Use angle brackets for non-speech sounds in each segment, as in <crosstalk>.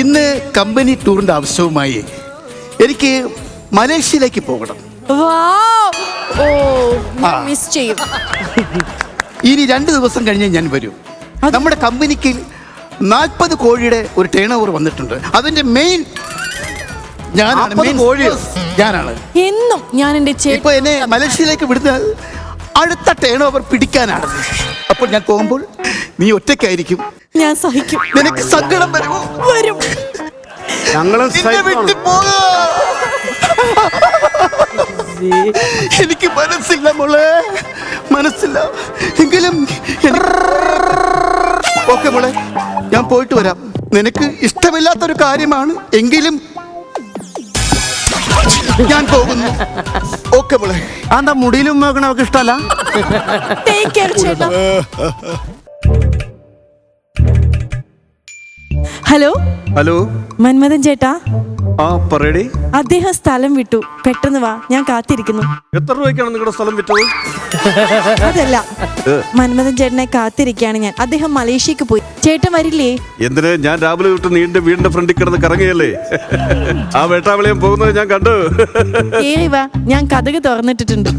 ഇന്ന് കമ്പനി ടൂറിന്റെ ആവശ്യവുമായി എനിക്ക് മലേഷ്യയിലേക്ക് പോകണം. മിസ് ചെയ്യും. ഇനി രണ്ട് ദിവസം കഴിഞ്ഞ് ഞാൻ വരും. നമ്മുടെ കമ്പനിക്ക് നാൽപ്പത് കോഴിയുടെ ഒരു ടേൺ ഓവർ വന്നിട്ടുണ്ട്. അതിന്റെ മെയിൻ ഞാനാണ്. 40 main കോഴിയോ? boss. ഞാനാണ്. എന്നും ഞാൻ എന്റെ ഇപ്പൊ എന്നെ മലേഷ്യയിലേക്ക് വിടുന്ന അടുത്ത ടേൺ ഓവർ പിടിക്കാനാണ്. അപ്പോൾ ഞാൻ പോകുമ്പോൾ നീ ഒറ്റയ്ക്കായിരിക്കും. ഞാൻ സഹിക്കും. നിനക്ക് സങ്കടം വരുമോ വരും. ഞങ്ങളും നിന്നെ വിട്ടു പോകാ. എനിക്ക് മനസ്സില്ല മോളെ. മനസ്സില്ല. എങ്കിലും ഓക്കെ മോളെ ഞാൻ പോയിട്ട് വരാം. നിനക്ക് ഇഷ്ടമില്ലാത്തൊരു കാര്യമാണ് എങ്കിലും ഞാൻ പോകുന്നു. ഓക്കെ മോളെ. എന്താ മുടിയിലും നോക്കണ അവർക്ക് ഇഷ്ടമല്ല? ടേക്ക് കെയർ ചേട്ടാ. ഹലോ? ഹലോ? മന്മഥൻ ചേട്ടാ? ആ പറയടി. അദ്ദേഹം സ്ഥലം വിട്ടു. പെട്ടെന്ന് വാ. ഞാൻ കാത്തിരിക്കുന്നു. എത്ര രൂപയ്ക്കാണ് നിങ്ങളുടെ സ്ഥലം വിറ്റത്? അതല്ല. മന്മഥൻ ചേട്ടനെ കാത്തിരിക്കുകയാണ് ഞാൻ. അദ്ദേഹം മലേഷ്യക്ക് പോയി. ചേട്ടൻ വരില്ലേ? എന്തിന്? ഞാൻ രാവിലെ വിട്ട് നീണ്ട വീടിന്റെ ഫ്രണ്ടിൽ കിടന്ന് കറങ്ങിയല്ലേ? ആ വേട്ടാവിളയം പോകുന്നത് ഞാൻ കണ്ടു. ഏയ് വാ. ഞാൻ കഥക് തുറന്നിട്ടിട്ടുണ്ട്.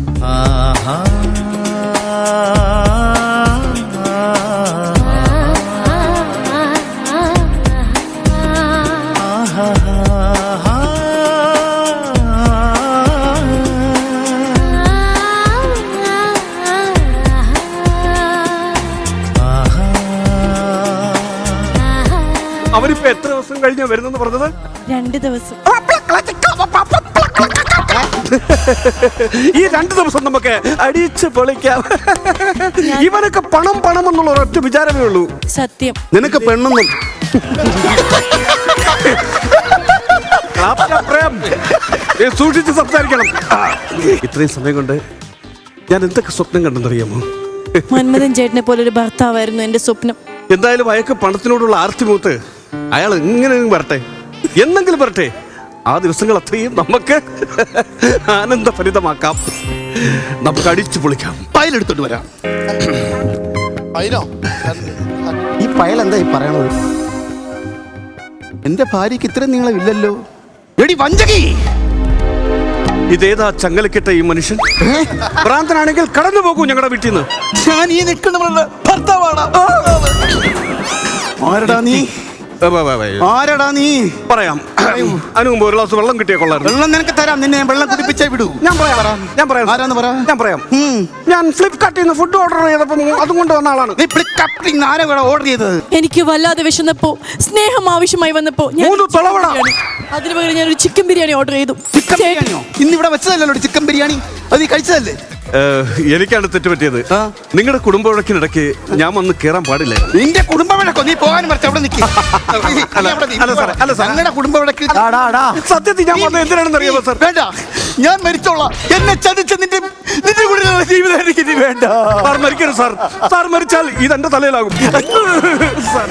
അവരിപ്പോ എത്ര ദിവസം കഴിഞ്ഞാ വരുന്നെന്ന് പറഞ്ഞത്? രണ്ട് ദിവസം. ഈ രണ്ട് ദിവസം നമുക്ക് അടിച്ച് പൊളിക്കാം. ഇവനൊക്കെ പണം പണം എന്നുള്ള ഒരൊറ്റ വിചാരമേ ഉള്ളൂ. സത്യം. നിനക്ക് പെണ്ണൊന്നും സൂക്ഷിച്ച് സംസാരിക്കണം. ഇത്രയും സമയം കൊണ്ട് ഞാൻ എന്തൊക്കെ സ്വപ്നം കണ്ടെന്നറിയാമോ? മന്മഥൻ ചേട്ടനെ പോലെ ഒരു ഭർത്താവായിരുന്നു എന്റെ സ്വപ്നം. എന്തായാലും അയാൾക്ക് പണത്തിനോടുള്ള ആർത്തി ആർത്തിമൂത്ത് അയാൾ ഇങ്ങനെ വരട്ടെ. എന്നെങ്കിലും വരട്ടെ. ആ ദിവസങ്ങൾ അത്രയും നമുക്ക് ആനന്ദഭരിതമാക്കാം. നമുക്ക് അടിച്ചു പൊളിക്കാം. പയലെടുത്തോണ്ട് വരാം. ഈ പയൽ എന്താ ഈ പറയണത്? എന്റെ ഭാര്യക്ക് ഇത്രയും ഇല്ലല്ലോ. എടി വഞ്ചകി! ഇതേതാ ചങ്ങലക്കിട്ട ഈ മനുഷ്യൻ? ഭ്രാന്തനാണെങ്കിൽ കടന്നു പോകൂ ഞങ്ങളുടെ വീട്ടിൽ നിന്ന് ഞാൻ ഈ നിൽക്കുന്നവരുടെ ഭർത്താവാണ്. ആരടാ നീ? ആരടാ നീ? പറയാം. അതിനു മുമ്പ് ഒരു ഗ്ലാസ് വെള്ളം കിട്ടിയ കൊള്ളായിരുന്നു. വെള്ളം നിനക്ക് തരാം. നിന്നെ ഞാൻ വെള്ളം കുതിപ്പിച്ചേ വിടൂ. ഞാൻ പറയാം. ഞാൻ പറയാം. ആരാന്ന് പറ? ഞാൻ പറയാം. ഞാൻ ഫ്ലിപ്കാർട്ടിൽ നിന്ന് ഫുഡ് ഓർഡർ ചെയ്തപ്പോൾ അതും കൊണ്ട് വന്ന ആളാണ്. നീ ഫ്ലിപ്കാർട്ടിൽ ആരാ ഇവിടെ ഓർഡർ ചെയ്തത്? എനിക്ക് വല്ലാതെ വിശന്നപ്പോ സ്നേഹം ആവശ്യമായി വന്നപ്പോ ഞാൻ മൂന്ന് തളവട. അതിന് പകരം ഞാൻ ഒരു ചിക്കൻ ബിരിയാണി ഓർഡർ ചെയ്തു. ചിക്കൻ ബിരിയാണിയോ? ഇന്ന് ഇവിടെ വെച്ചതല്ലോ ചിക്കൻ ബിരിയാണി. അത് നീ കഴിച്ചതല്ലേ? എനിക്കാണ് തെറ്റുപറ്റിയത് പറ്റിയത്. നിങ്ങളുടെ കുടുംബ വഴക്കിനിടയ്ക്ക് ഞാൻ വന്ന് കയറാൻ പാടില്ല. നിന്റെ കുടുംബ വഴക്കോ നീ പോകാൻ മറിച്ച് അവിടെ നിൽക്കി. ഞങ്ങളുടെ കുടുംബ വഴക്ക്. സത്യത്തിൽ ഞാൻ വന്നത് എന്തിനാണെന്ന് അറിയാമോ സാർ? വേണ്ട. ഞാൻ മരിച്ചോളാം. എന്നെ ചതിച്ച നിന്റെ നിന്റെ കൂടെ ജീവിതം എനിക്ക് ഇനി വേണ്ട. Sir മരിക്കരുത് sir. സാർ മരിച്ചാൽ ഇത് എന്റെ തലയിലാകും. <laughs> സാർ.